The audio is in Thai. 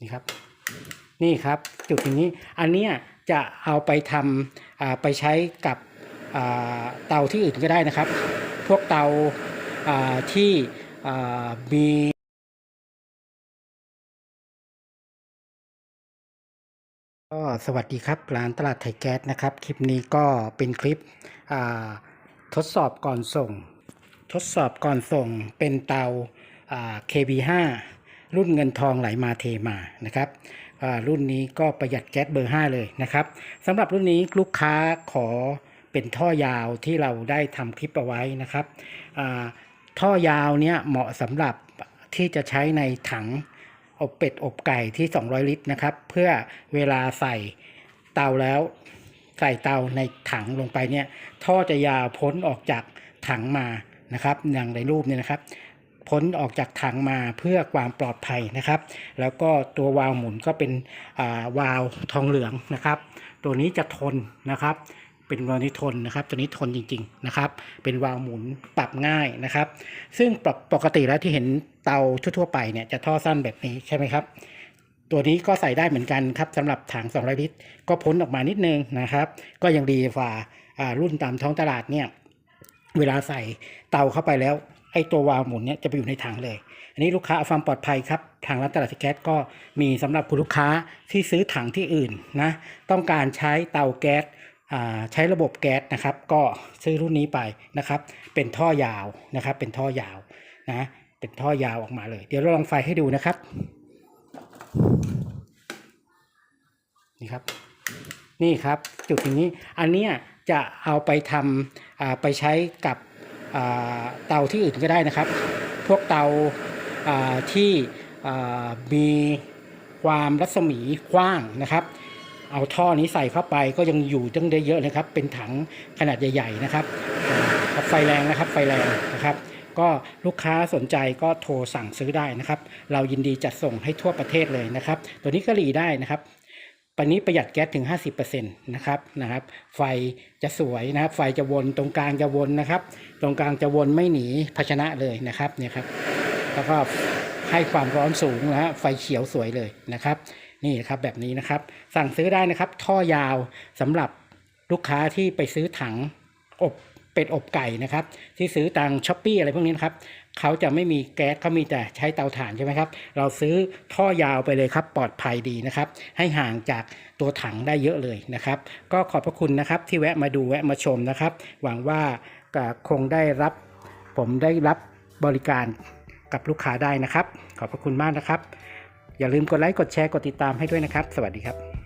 นี่ครับ นี่ครับจุดอย่างนี้อันเนี้ยจะเอาไปทำไปใช้กับเตาที่อื่นก็ได้นะครับ พวกเตาที่มีก็สวัสดีครับร้านตลาดไทยแก๊สนะครับ คลิปนี้ก็เป็นคลิปทดสอบก่อนส่ง ทดสอบก่อนส่งเป็นเตา KB5 รุ่นเงินทองไหลมาเทมานะครับอ่ารุ่นนี้ก็ประหยัดแก๊สเบอร์ 5 เลยนะครับสำหรับรุ่นนี้ลูกค้าขอเป็นท่อยาวที่เราได้ทำคลิปเอาไว้นะครับอ่าท่อยาวเนี้ยเหมาะสำหรับที่จะใช้ในถังอบเป็ดอบไก่ที่ 200 ลิตรนะครับ เพื่อเวลาใส่เตาแล้วใส่เตาในถังลงไปเนี่ยท่อจะยาวพ้นออกจากถังมานะครับอย่างในรูปเนี่ยนะครับ พ้นออกจากถังมาเพื่อความปลอดภัยนะครับ แล้วก็ตัววาล์วหมุนก็เป็นาวาล์วทองเหลืองนะครับ ตัวนี้จะทนนะครับ เป็นวาล์วนี้ทนนะครับ ตัวนี้ทนจริงๆนะครับ เป็นวาล์วหมุนปรับง่ายนะครับ ซึ่งปกปกติแล้วที่เห็นเตาทั่วๆไปเนี่ยจะท่อสั้นแบบนี้ใช่ไหมครับตัวนี้ก็ใส่ได้เหมือนกันครับสำหรับถัง200 ลิตร ก็พ้นออกมานิดนึงนะครับ ก็ยังดีกว่ารุ่นตามท้องตลาดเนี่ย เวลาใส่เตาเข้าไปแล้ว ไอ้ตัววาล์วหมุนเนี่ยจะไปอยู่ในถังเลย อันนี้ลูกค้าเอาความปลอดภัยครับทางร้านตลาดแก๊สก็มีสำหรับคุณลูกค้าที่ซื้อถังที่อื่นนะต้องการใช้เตาแก๊สอ่าใช้ระบบแก๊สนะครับ ก็ซื้อรุ่นนี้ไปนะครับ เป็นท่อยาวนะครับ เป็นท่อยาวนะเป็นท่อยาวออกมาเลย เดี๋ยวเราลองไฟให้ดูนะครับนี่ครับ นี่ครับจุดอย่างนี้อันนี้จะเอาไปทำอ่าไปใช้กับ เตาที่อื่นก็ได้นะครับ พวกเตาที่มีความรัศมีกว้างนะครับ เอาท่อนี้ใส่เข้าไปก็ยังอยู่ตั้งได้เยอะนะครับ เป็นถังขนาดใหญ่ ๆ นะครับครับไฟแรงนะครับไฟแรงนะครับ ก็ลูกค้าสนใจก็โทรสั่งซื้อได้นะครับ เรายินดีจัดส่งให้ทั่วประเทศเลยนะครับ ตัวนี้ก็รีได้นะครับ ปันนี้ประหยัดแก๊สถึง 50%นะครับนะครับ ไฟจะสวยนะครับ ไฟจะวนตรงกลางจะวนนะครับ ตรงกลางจะวนไม่หนีภาชนะเลยนะครับเนี่ยครับแล้วก็ให้ความร้อนสูงนะฮะไฟเขียวสวยเลยนะครับ นี่นะครับแบบนี้นะครับ สั่งซื้อได้นะครับ ท่อยาวสำหรับลูกค้าที่ไปซื้อถัง อบเป็ดอบไก่นะครับ ที่ซื้อตังช้อปปี้อะไรพวกนี้นะครับเขาจะไม่มีแก๊สเขามีแต่ใช้เตาถ่านใช่ไหมครับ เราซื้อท่อยาวไปเลยครับ ปลอดภัยดีนะครับ ให้ห่างจากตัวถังได้เยอะเลยนะครับ ก็ขอบพระคุณนะครับที่แวะมาดูแวะมาชมนะครับ หวังว่าคงได้รับ ผมได้รับบริการกับลูกค้าได้นะครับ ขอบพระคุณมากนะครับ อย่าลืมกดไลค์กดแชร์กดติดตามให้ด้วยนะครับ สวัสดีครับ